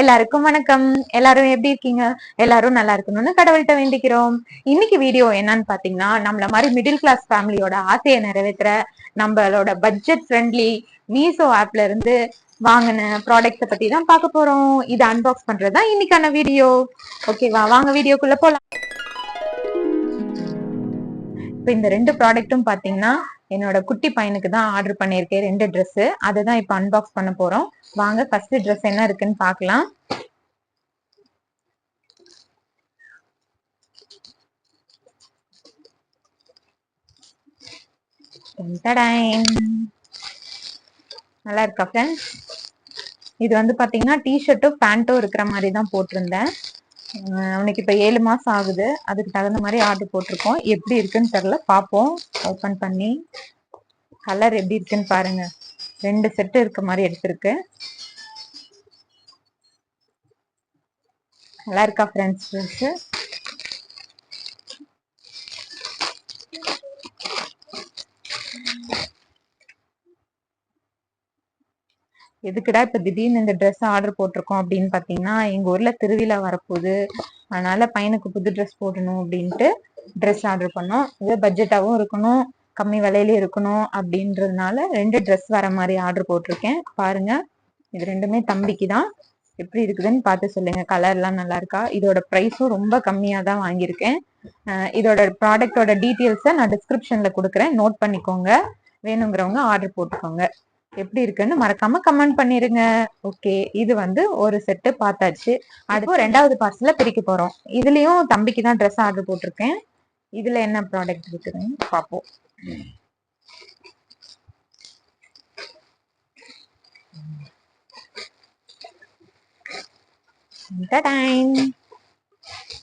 எல்லாருக்கும் வணக்கம். எல்லாரும் எப்படி இருக்கீங்க? எல்லாரும் நல்லா இருக்கணும்னு கடவுள்கிட்ட வேண்டிக்கிறோம். இன்னைக்கு வீடியோ என்னன்னு பாத்தீங்கன்னா நம்மள மாதிரி மிடில் கிளாஸ் ஃபேமிலியோட ஆசையை நிறைவேற்ற நம்மளோட பட்ஜெட் ஃப்ரெண்ட்லி மீசோ ஆப்ல இருந்து வாங்கின ப்ராடக்ட்ஸை பத்தி தான் பார்க்க போறோம். இதை அன்பாக்ஸ் பண்றதுதான் இன்னைக்கான வீடியோ ஓகேவா வாங்க வீடியோக்குள்ள போலாம். இப்போ இந்த ரெண்டு ப்ராடக்ட்டும் பாத்தீங்கன்னா என்னோட குட்டி பையனுக்கு தான் ஆர்டர் பண்ணியிருக்கேன். ரெண்டு ட்ரெஸ் அதை தான் இப்போ அன்பாக்ஸ் பண்ண போறோம். வாங்க ஃபர்ஸ்ட் ட்ரெஸ் என்ன இருக்குன்னு பார்க்கலாம். நல்லா இருக்கா ஃப்ரெண்ட்ஸ் இது வந்து பாத்தீங்கன்னா டிஷர்ட்டும் பேண்ட்டும் இருக்கிற மாதிரி தான் போட்டிருந்தேன். அவனுக்கு இப்ப ஏழு மாசம் ஆகுது. அதுக்கு தகுந்த மாதிரி ஆர்டர் போட்டிருக்கோம். எப்படி இருக்குன்னு தெரியல. பார்ப்போம். ஓபன் பண்ணி கலர் எப்படி இருக்குன்னு பாருங்க. ரெண்டு செட்டு இருக்க மாதிரி எடுத்திருக்கு. நல்லா இருக்கா ஃப்ரெண்ட்ஸ் ட்ரெஸ் எதுக்குடா இப்ப திடீர்னு இந்த ட்ரெஸ் ஆர்டர் போட்டிருக்கோம் அப்படின்னு பாத்தீங்கன்னா எங்க ஊர்ல திருவிழா வரப்போகுது. அதனால பையனுக்கு புது ட்ரெஸ் போடணும் அப்படின்ட்டு ட்ரெஸ் ஆர்டர் பண்ணோம். இது பட்ஜெட்டாவும் இருக்கணும் கம்மி விலையில இருக்கணும் அப்படின்றதுனால ரெண்டு ட்ரெஸ் வர மாதிரி ஆர்டர் போட்டிருக்கேன். பாருங்க இது ரெண்டுமே தம்பிக்கு தான் எப்படி இருக்குதுன்னு பார்த்து சொல்லுங்க. கலர்லாம் நல்லா இருக்கா? இதோட ப்ரைஸும் ரொம்ப கம்மியாக தான் வாங்கியிருக்கேன் இதோட ப்ராடக்டோட டீட்டெயில்ஸை நான் டிஸ்கிரிப்ஷனில் கொடுக்குறேன். நோட் பண்ணிக்கோங்க. வேணுங்கிறவங்க ஆர்டர் போட்டுக்கோங்க. எப்படி இருக்குன்னு மறக்காம கமெண்ட் பண்ணிருங்க. ஓகே இது வந்து ஒரு செட்டு பார்த்தாச்சு. அடுத்து ரெண்டாவது பார்சல்ல பிரிக்க போறோம். இதுலயும் தம்பிக்கு தான் ட்ரெஸ் ஆர்டர் போட்டிருக்கேன். இதுல என்ன ப்ராடக்ட் இருக்குதுன்னு பார்ப்போம்.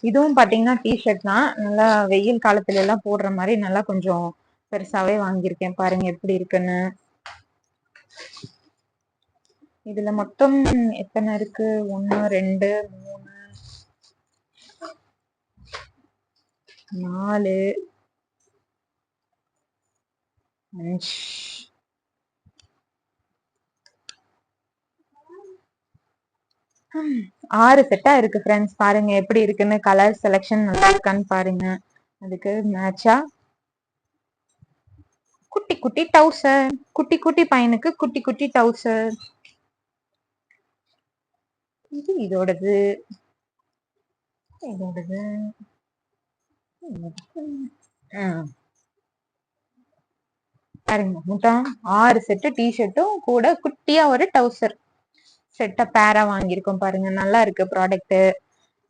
இதுவும் பாத்தீங்கன்னா டிஷர்ட் தான். நல்லா வெயில் காலத்துல எல்லாம் போடுற மாதிரி நல்லா கொஞ்சம் பெருசாவே வாங்கியிருக்கேன். பாருங்க எப்படி இருக்குன்னு. இதுல மொத்தம் எத்தனை இருக்கு? ஒன்னு ரெண்டு மூணு நாலு அஞ்சு. ஹம், ஆறு செட்டா இருக்கு ஃப்ரெண்ட்ஸ் பாருங்க எப்படி இருக்குன்னு கலர் செலெக்ஷன் நல்லா இருக்கான்னு பாருங்க. அதுக்கு மேட்சா குட்டி குட்டி டவுசர் குட்டி குட்டி பையனுக்கு குட்டி குட்டி டவுசர் இது இதோடது. இதோடது. பாருங்க மொத்தம் ஆறு செட்டு டிஷர்ட்டும் கூட குட்டியா ஒரு டவுசர் செட்டை பேரா வாங்கியிருக்கோம் பாருங்க. நல்லா இருக்கு ப்ராடக்ட்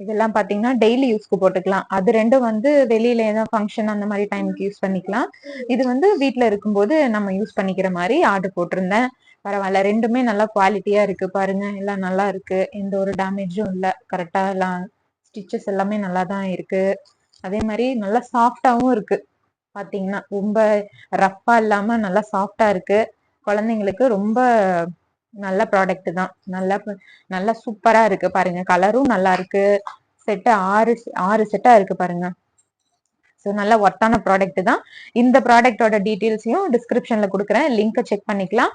இதெல்லாம் பாத்தீங்கன்னா டெய்லி யூஸ்க்கு போட்டுக்கலாம். அது ரெண்டும் வந்து வெளியில ஏதாவது ஃபங்க்ஷன் அந்த மாதிரி டைமுக்கு யூஸ் பண்ணிக்கலாம். இது வந்து வீட்டில் இருக்கும்போது நம்ம யூஸ் பண்ணிக்கிற மாதிரி ஆர்டர் போட்டிருந்தேன். பரவாயில்ல ரெண்டுமே நல்லா குவாலிட்டியா இருக்கு பாருங்க. எல்லாம் நல்லா இருக்கு. எந்த ஒரு டேமேஜும் இல்லை. கரெக்டா எல்லாம் ஸ்டிச்சஸ் எல்லாமே நல்லா தான் இருக்கு. அதே மாதிரி நல்லா சாஃப்டாவும் இருக்கு. பாத்தீங்கன்னா ரொம்ப ரஃப்பா இல்லாம நல்லா சாஃப்டா இருக்கு. குழந்தைங்களுக்கு ரொம்ப நல்ல ப்ராடக்ட் தான். நல்லா நல்லா சூப்பரா இருக்கு பாருங்க. கலரும் நல்லா இருக்கு. செட்டு ஆறு ஆறு செட்டா இருக்கு பாருங்க. ஸோ நல்ல ஒர்த்தான ப்ராடக்ட் தான். இந்த ப்ராடக்டோட டீட்டெயில்ஸையும் டிஸ்கிரிப்ஷன்ல கொடுக்குறேன். லிங்கை செக் பண்ணிக்கலாம்.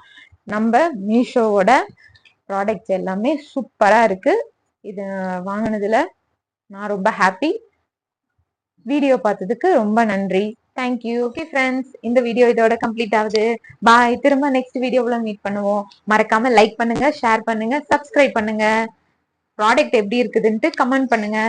நம்ம மீஷோவோட ப்ராடக்ட்ஸ் எல்லாமே சூப்பரா இருக்கு. இது வாங்கினதுல நான் ரொம்ப ஹாப்பி வீடியோ பார்த்ததுக்கு ரொம்ப நன்றி. தேங்க்யூ ஓகே ஃப்ரெண்ட்ஸ் இந்த வீடியோ இதோட கம்ப்ளீட் ஆகுது. பாய் திரும்ப நெக்ஸ்ட் வீடியோவில் மீட் பண்ணுவோம். மறக்காம லைக் பண்ணுங்க ஷேர் பண்ணுங்க சப்ஸ்கிரைப் பண்ணுங்க. ப்ராடக்ட் எப்படி இருக்குதுன்ட்டு கமெண்ட் பண்ணுங்க.